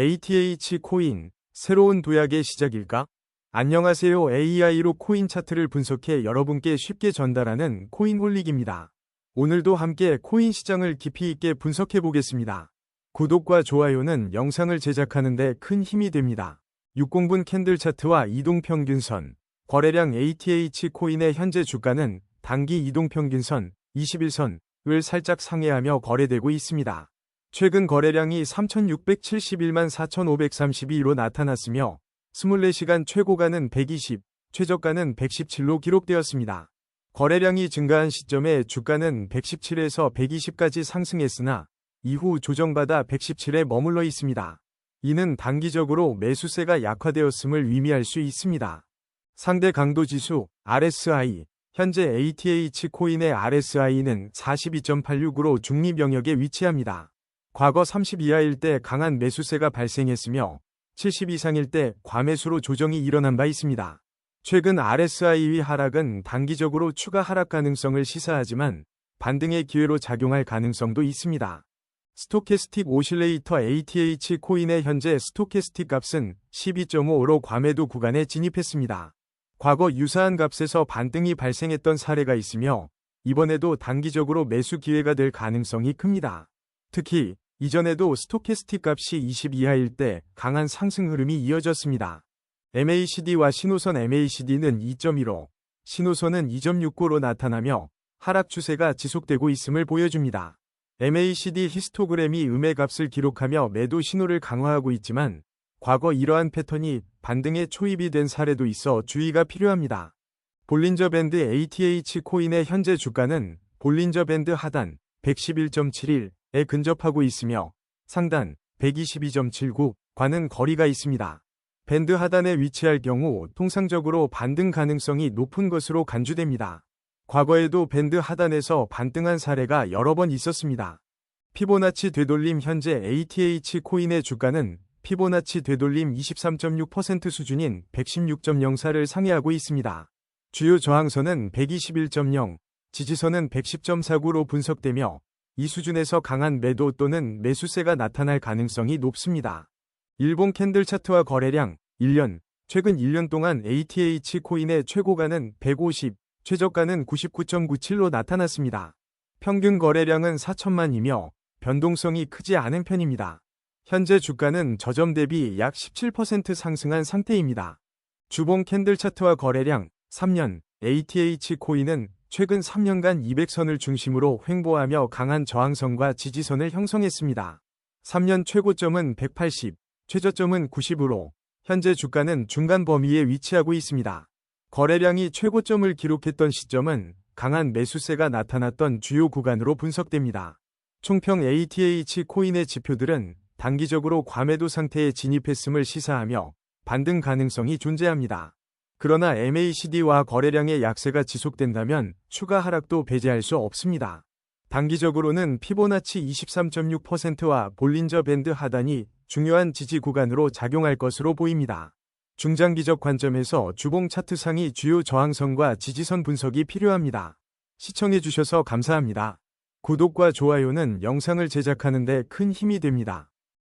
ATH 코인, 새로운 도약의 시작일까? 안녕하세요. AI로 코인 차트를 분석해 여러분께 쉽게 전달하는 코인홀릭입니다. 오늘도 함께 코인 시장을 깊이 있게 분석해 보겠습니다. 구독과 좋아요는 영상을 제작하는데 큰 힘이 됩니다. 60분 캔들 차트와 이동평균선, 거래량 ATH 코인의 현재 주가는 단기 이동평균선 21선을 살짝 상회하며 거래되고 있습니다. 최근 거래량이 3,671만 4,532로 나타났으며 24시간 최고가는 120, 최저가는 117로 기록되었습니다. 거래량이 증가한 시점에 주가는 117에서 120까지 상승했으나 이후 조정받아 117에 머물러 있습니다. 이는 단기적으로 매수세가 약화되었음을 의미할 수 있습니다. 상대 강도 지수 RSI 현재 ATH 코인의 RSI는 42.86으로 중립 영역에 위치합니다. 과거 30 이하일 때 강한 매수세가 발생했으며 70 이상일 때 과매수로 조정이 일어난 바 있습니다. 최근 RSI의 하락은 단기적으로 추가 하락 가능성을 시사하지만 반등의 기회로 작용할 가능성도 있습니다. 스토캐스틱 오실레이터 ATH 코인의 현재 스토캐스틱 값은 12.5로 과매도 구간에 진입했습니다. 과거 유사한 값에서 반등이 발생했던 사례가 있으며 이번에도 단기적으로 매수 기회가 될 가능성이 큽니다. 특히 이전에도 스토캐스틱 값이 20 이하일 때 강한 상승 흐름이 이어졌습니다. MACD와 신호선 MACD는 2.15, 신호선은 2.69로 나타나며 하락 추세가 지속되고 있음을 보여줍니다. MACD 히스토그램이 음의 값을 기록하며 매도 신호를 강화하고 있지만 과거 이러한 패턴이 반등에 초입이 된 사례도 있어 주의가 필요합니다. 볼린저 밴드 ATH 코인의 현재 주가는 볼린저 밴드 하단 111.71 에 근접하고 있으며 상단 122.79 과는 거리가 있습니다. 밴드 하단에 위치할 경우 통상적으로 반등 가능성이 높은 것으로 간주됩니다. 과거에도 밴드 하단에서 반등한 사례가 여러 번 있었습니다. 피보나치 되돌림 현재 ATH 코인의 주가는 피보나치 되돌림 23.6% 수준인 116.04를 상회하고 있습니다. 주요 저항선은 121.0, 지지선은 110.49로 분석되며 이 수준에서 강한 매도 또는 매수세가 나타날 가능성이 높습니다. 일본 캔들 차트와 거래량 1년 최근 1년 동안 ATH 코인의 최고가는 150, 최저가는 99.97로 나타났습니다. 평균 거래량은 4천만이며 변동성이 크지 않은 편입니다. 현재 주가는 저점 대비 약 17% 상승한 상태입니다. 주봉 캔들 차트와 거래량 3년 ATH 코인은 최근 3년간 200선을 중심으로 횡보하며 강한 저항선과 지지선을 형성했습니다. 3년 최고점은 180, 최저점은 90으로 현재 주가는 중간 범위에 위치하고 있습니다. 거래량이 최고점을 기록했던 시점은 강한 매수세가 나타났던 주요 구간으로 분석됩니다. 총평 ATH 코인의 지표들은 단기적으로 과매도 상태에 진입했음을 시사하며 반등 가능성이 존재합니다. 그러나 MACD와 거래량의 약세가 지속된다면 추가 하락도 배제할 수 없습니다. 단기적으로는 피보나치 23.6%와 볼린저 밴드 하단이 중요한 지지 구간으로 작용할 것으로 보입니다. 중장기적 관점에서 주봉 차트상이 주요 저항선과 지지선 분석이 필요합니다. 시청해주셔서 감사합니다. 구독과 좋아요는 영상을 제작하는 데 큰 힘이 됩니다.